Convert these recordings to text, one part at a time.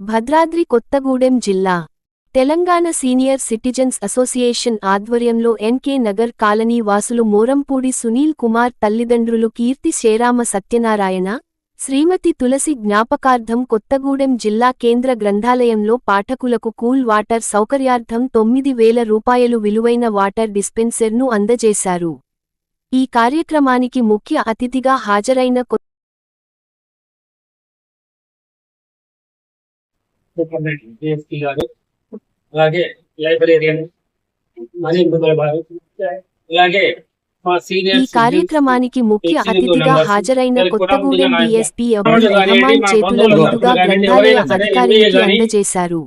భద్రాద్రి కొత్తగూడెం జిల్లా Telangana senior citizens association ఆధ్వర్యంలో N K Nagar colony వాసులు మోరంపూడి సునీల్ కుమార్ తల్లిదండ్రులు కీర్తి శ్రీరామ సత్యనారాయణ శ్రీమతి తులసి జ్ఞాపకార్థం కొత్తగూడెం జిల్లా కేంద్ర గ్రంథాలయంలో పాఠకులకు కూల్ వాటర్ సౌకర్యార్థం తొమ్మిది వేల రూపాయలు విలువైన వాటర్ డిస్పెన్సర్ను అందజేశారు. ఈ కార్యక్రమానికి ముఖ్య అతిథిగా హాజరైన అలాగే లైబ్రేరియన్ అలాగే ఈ కార్యక్రమానికి ముఖ్య అతిథిగా హాజరైన కొత్తగూడెం డీఎస్పీ అబుల్ రెహమాన్ చేతుల మీదుగా గ్రంథాలయ అధికారికి అందజేశారు.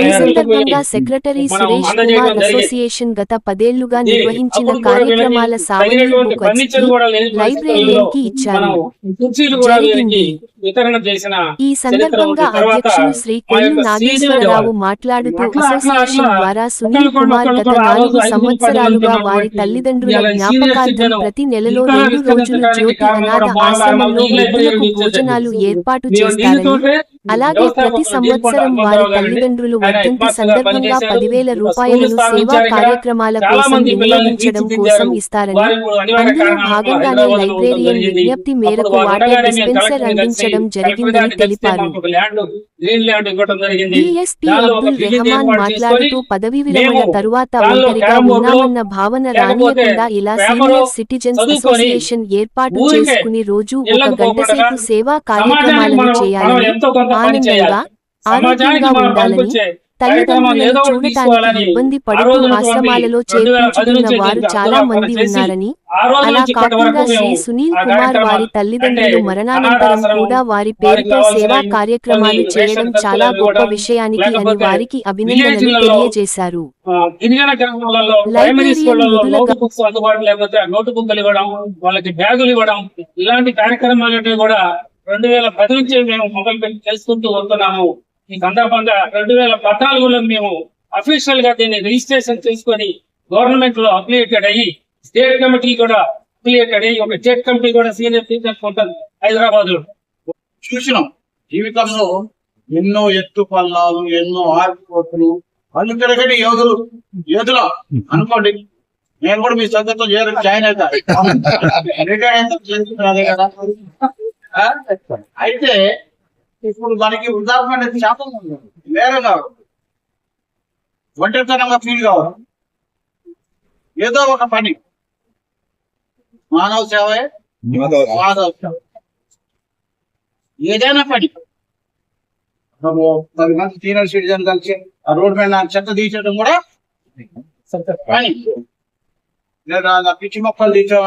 ఈ సందర్భంగా సెక్రటరీ సురేష్ కుమార్ అసోసియేషన్ గత పదేళ్ళుగా నిర్వహించిన కార్యక్రమాల కి ఇచ్చారు. ఈ సందర్భంగా అధ్యక్షులు శ్రీ కొల్లు నాగేశ్వరరావు మాట్లాడుతూ అసోసియేషన్ ద్వారా సునీల్ కుమార్ గత నాలుగు సంవత్సరాలుగా వారి తల్లిదండ్రుల జ్ఞాపకార్థం ప్రతి నెలలో రెండు రోజులు జ్యోతి అనాథ ఆశ్రమంలో భోజనాలు ఏర్పాటు చేస్తారని అలాగే ప్రతి సంవత్సరం వారి. తల్లిదండ్రులు వర్ధంతి సందర్భంగా. పదివేల రూపాయలను సేవా. కార్యక్రమాల కోసం వినియోగించడం. కోసం ఇస్తారని అందులో భాగంగానే లైబ్రేరియన్. విజ్ఞప్తి మేరకు వాటర్ డిస్పెన్సర్ అందించడం జరిగిందని తెలిపారు డిఎస్పీ అబ్దుల్ రెహమాన్ మాట్లాడుతూ పదవీ విరమణ తరువాత ఒంటరిగా ఉన్నామన్న భావన రానియకుండా ఇలా సీనియర్ సిటిజన్స్ అసోసియేషన్ ఏర్పాటు చేసుకుని రోజు ఒక గంట సేపు సేవా కార్యక్రమాలను చేయాలని ఆనందంగా ఆరోగ్యంగా ఉండాలని తల్లిదండ్రులను చూడటానికి ఇబ్బంది పడుతూ ఆశ్రమాలలో చేర్పించుకున్న వారు చాలా మంది ఉన్నారని అలా కాకుండా శ్రీ సునీల్ కుమార్ వారి తల్లిదండ్రులు మరణానంతరం కూడా వారి పేరుతో సేవా కార్యక్రమాలు చేయడం చాలా గొప్ప విషయానికి అని వారికి అభినందనలు తెలియజేశారు. అందుబాటులో లేకపోతే నోట్ బుక్లు ఇవ్వడం వాళ్ళకి బ్యాగులు ఇవ్వడం ఇలాంటి కార్యక్రమాలన్నీ కూడా రెండు వేల పది నుంచి మేము మొదలు పెట్టి చేసుకుంటూ వస్తున్నాము. ఈ సందర్భంగా రెండు వేల పద్నాలుగులో మేము అఫీషియల్గా దీన్ని రిజిస్ట్రేషన్ చేసుకొని గవర్నమెంట్లో అప్లియేటెడ్ అయ్యి స్టేట్ కమిటీ కూడా అప్లియేటెడ్ అయ్యి ఒక స్టేట్ కమిటీ కూడా సీనియర్ టీచర్స్ ఉంటుంది హైదరాబాద్లో చూసినాం. జీవితంలో ఎన్నో ఎత్తు పల్లాలు ఎన్నో ఆరిపోతులు వాళ్ళు తిరగని యోధులు యోధుల అనుకోండి. నేను కూడా మీ సంగతితో చేర జాయిన్ అవుతా. రిటైర్ అయితే కదా? అయితే ఇప్పుడు మనకి ఉదాహరణ అనేది శాతం ఉంది వేరే కాదు ఒంటరితనంగా ఫీల్ కావాలి ఏదో ఒక పని మానవ సేవే మాధవ సేవ ఏదైనా పని మనము పది మంది సీనియర్ సిటిజన్ కలిసి ఆ రోడ్ మీద చెత్త తీసేయడం కూడా పని లేదా ఆ పిచ్చి మొక్కలు తీసే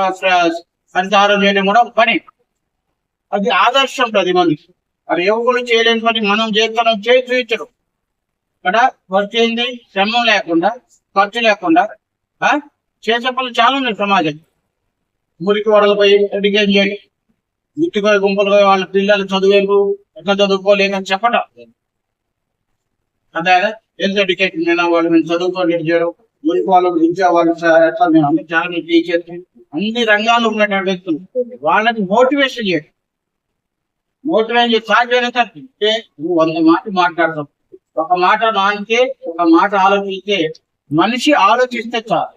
సంచారం చేయడం కూడా ఒక పని అది ఆదర్శం అది మనకి. అది యువకులు చేయలేని మనం చేస్తున్నాం చేసి చూపించడం ఇక్కడ వర్క్ ఏంది? శ్రమం లేకుండా ఖర్చు లేకుండా ఆ? చేసే పనులు చాలా ఉన్నాయి సమాజం. మురికి వడలపై ఎడ్యుకేషన్ చేయండి గుర్తుగా గుంపులుగా వాళ్ళ పిల్లలు చదివేందుకు ఎట్లా చదువుకోలేదని చెప్పడం అదే హెల్త్ ఎడ్యుకేషన్ అయినా వాళ్ళు మేము చదువుకోండి చేయడం మురికి వాళ్ళు విద్యా వాళ్ళు ఎట్లా మేము అన్ని చాలా టీచర్స్ అన్ని రంగాల్లో ఉన్నటువంటి వ్యక్తులు వాళ్ళని మోటివేషన్ చేయండి మోటివేషన్ చేసి అంటే నువ్వు వంద మాట మాట్లాడతావు. ఒక మాట నానితే ఒక మాట ఆలోచిస్తే మనిషి ఆలోచిస్తే చాలు.